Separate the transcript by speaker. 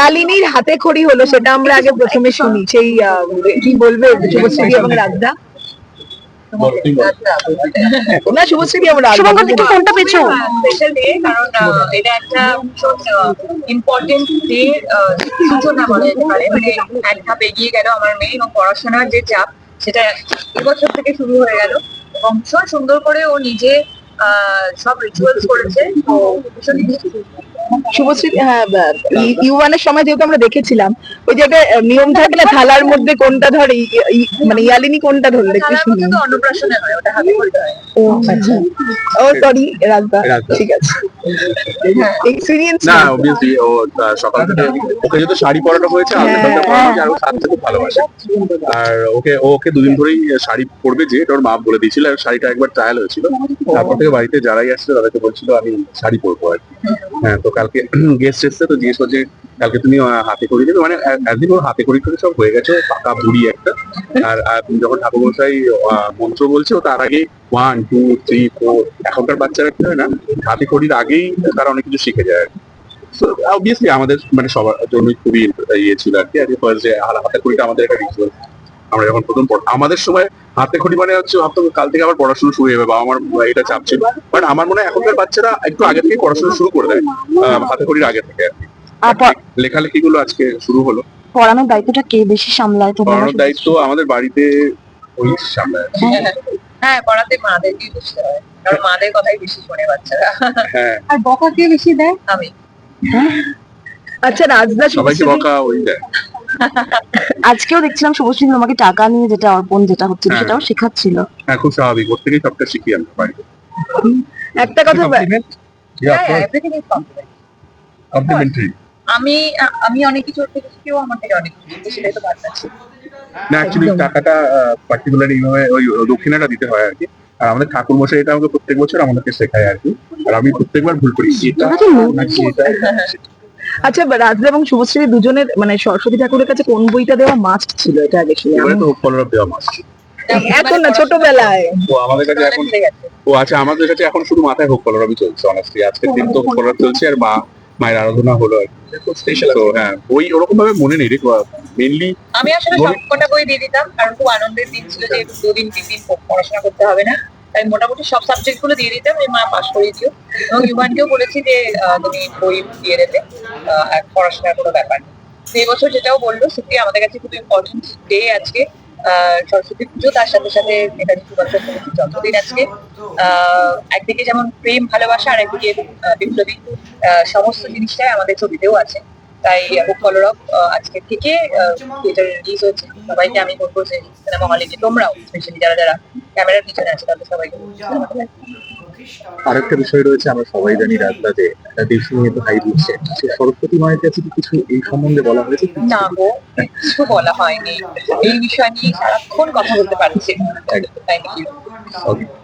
Speaker 1: ইয়ালিনীর হাতে খড়ি হলো সেটা আমরা আগে প্রথমে শুনি। সেই আহ, কি বলবে শুভশ্রী এবং রাজদা না শুভশ্রী এবং রাজদা
Speaker 2: শুভঙ্কর একটু ফোনটা পেছো
Speaker 3: স্পেশাল ডে কারণ আহ, এটা একটা ইম্পর্টেন্ট ডে সূচনা বলা যেতে পারে। মানে এক ধাপ এগিয়ে গেল আমার মেয়ে এবং পড়াশোনার যে চাপ সেটা এবছর থেকে শুরু হয়ে গেল। এবং ভীষণ সুন্দর করে ও নিজে সব রিচুয়ালস করেছে তো
Speaker 1: শুভশ্রী হ্যাঁ ইউয়ানের সময় যেহেতু আমরা দেখেছিলাম ওই যে একটা নিয়ম থাকে না থালার মধ্যে কোনটা ধরে মানে ইয়ালিনী কোনটা ধরলে একটু শুনি।
Speaker 3: অন্নপ্রাশনে হয় ওটা হাতে করতে
Speaker 1: ও আচ্ছা। ও সরি রাজদা। ঠিক আছে। এক্সপিরিয়েন্স
Speaker 4: না অবভিয়াসলি ও সকাল থেকে ওকে যেহেতু শাড়ি পরানো হয়েছে
Speaker 1: হ্যাঁ,
Speaker 4: আর ও সাজতে খুব ভালোবাসে। আর ওকে ওকে দুদিন ধরেই শাড়ি পরবে যে ওর মা বলে দিয়েছিল আর শাড়িটা একবার ট্রায়াল হয়েছিল। তারপর থেকে বাড়িতে যারাই আসছে তাদেরকে বলছিল, আমি শাড়ি পরবো আর কি। হ্যাঁ তো কালকে গেস্ট এসছে তো জিজ্ঞেস করছে, কালকে তুমি হাতে করি দেবে? মানে একদিন ওর হাতে করি করে সব হয়ে গেছে, পাকা বুড়ি একটা। আর যখন ঠাকুর মশাই মন্ত্র বলছে তার আগে ওয়ান টু থ্রি ফোর এখনকার বাচ্চারা কি হয় না, হাতে করির আগেই তারা অনেক কিছু শিখে যায় অবভিয়াসলি আমাদের মানে সবার জন্যই খুবই ইয়ে ছিল আর কি। আর যে হাতে খড়িটা আমাদের একটা রিচুয়াল আমরা যখন প্রথম পড়- আমাদের সময় হাতে খড়ি মানে হচ্ছে ভাবতাম কাল থেকে আবার পড়াশোনা শুরু হবে বাবা আমার এটা চাপ ছিল। বাট আমার মনে হয় এখনকার বাচ্চারা একটু আগে থেকে পড়াশোনা শুরু করে দেয় হাতে খড়ির আগে থেকে আর কি। লেখালেখি গুলো আজকে শুরু হলো।
Speaker 2: পড়ানোর দায়িত্বটা কে বেশি সামলায় তোমার
Speaker 4: পড়ানোর দায়িত্ব আমাদের বাড়িতে ওই সামলায়। আর কি।
Speaker 3: হ্যাঁ পড়াতে মাদেরকেই বুঝতে হয় কারণ মাদের কথাই বেশি শোনে বাচ্চারা।
Speaker 4: হ্যাঁ।
Speaker 2: আর বকা কে বেশি দেয়?
Speaker 3: আমি।
Speaker 1: আচ্ছা রাজদা
Speaker 4: সবাইকে বকা ওই দেয়।
Speaker 2: আজকেও দেখছিলাম শুভশ্রী তোমাকে টাকা নিয়ে যেটা অর্পণ যেটা হচ্ছিল
Speaker 4: হ্যাঁ।
Speaker 2: সেটাও শেখাচ্ছিল।
Speaker 4: হ্যাঁ খুব স্বাভাবিক। ওর থেকেই সবটা শিখি আমরা বাড়িতে
Speaker 1: একটা কথা
Speaker 3: হ্যাঁ
Speaker 4: কমপ্লিমেন্টারি
Speaker 3: আমি আমি অনেক কিছু থেকে শিখেও আমার থেকে অনেক কিছু সেটাই তো
Speaker 4: না অ্যাকচুয়ালি টাকাটা পার্টিকুলার এইভাবে ওই দক্ষিণাটা দিতে হয় আর কি। আর আমাদের ঠাকুর মশাই এটা আমাকে প্রত্যেক বছর আমাদেরকে শেখায় আর কি। আর আমি প্রত্যেকবার ভুল করি। এটা
Speaker 1: আচ্ছা রাজদা এবং শুভশ্রী দুজনের মানে সরস্বতী ঠাকুরের কাছে কোন বইটা দেওয়া মাস্ট ছিল? এটা আগে শুনি
Speaker 4: তো ফলোর দেওয়া মাস
Speaker 1: এখন না ছোটবেলায়।
Speaker 4: ও আমাদের কাছে এখন ও আছে আমাদের কাছে এখন শুধু মাথায় হোক কলরবই চলছে অনেস্টলি আজকের দিন তো কলর চলছে আর মা মায়ের আরাধনা হলো আর তো হ্যাঁ ওই ওরকম ভাবে মনে নেই রে মেনলি
Speaker 3: আমি আসলে সবকটা বই দিয়ে দিতাম কারণ খুব আনন্দের দিন ছিল যে দুদিন তিন দিন পড়াশোনা করতে হবে না। তাই মোটামুটি সব সাবজেক্টগুলো দিয়ে দিতাম যে মা পাস করিয়ে দিও। এবং ইউবানকেও বলেছি যে তুমি বই দিয়ে দেবে আর পড়াশোনার কোনো ব্যাপার নেই। এই বছর যেটাও বলল, সত্যি আমাদের কাছে খুব ইম্পর্টেন্ট ডে আজকে। সরস্বতী পুজো, তার সাথে সাথে নেতাজি সুভাষচন্দ্র বসুর জন্মদিন আজকে। একদিকে যেমন প্রেম, ভালোবাসা আর একদিকে বিপ্লবী সমস্ত জিনিসটাই আমাদের ছবিতেও আছে। তাই কলরব আজকে থেকে থিয়েটারে রিলিজ হচ্ছে। সবাইকে আমি বলব যে সিনেমা হলে তোমরাও স্পেশালি যারা যারা ক্যামেরার পিছনে আছে তাদের সবাইকে
Speaker 5: আরেকটা বিষয় রয়েছে আমরা সবাই জানি রাজদা যে দেশি নিয়ে তো হাই দিচ্ছে। সরস্বতী মায়ের কাছে কি কিছু এই সম্বন্ধে বলা হয়েছে?
Speaker 3: না গো কিছু বলা হয়নি। এই বিষয় নিয়ে সারাক্ষণ কথা বলতে পারছি।
Speaker 5: Okay.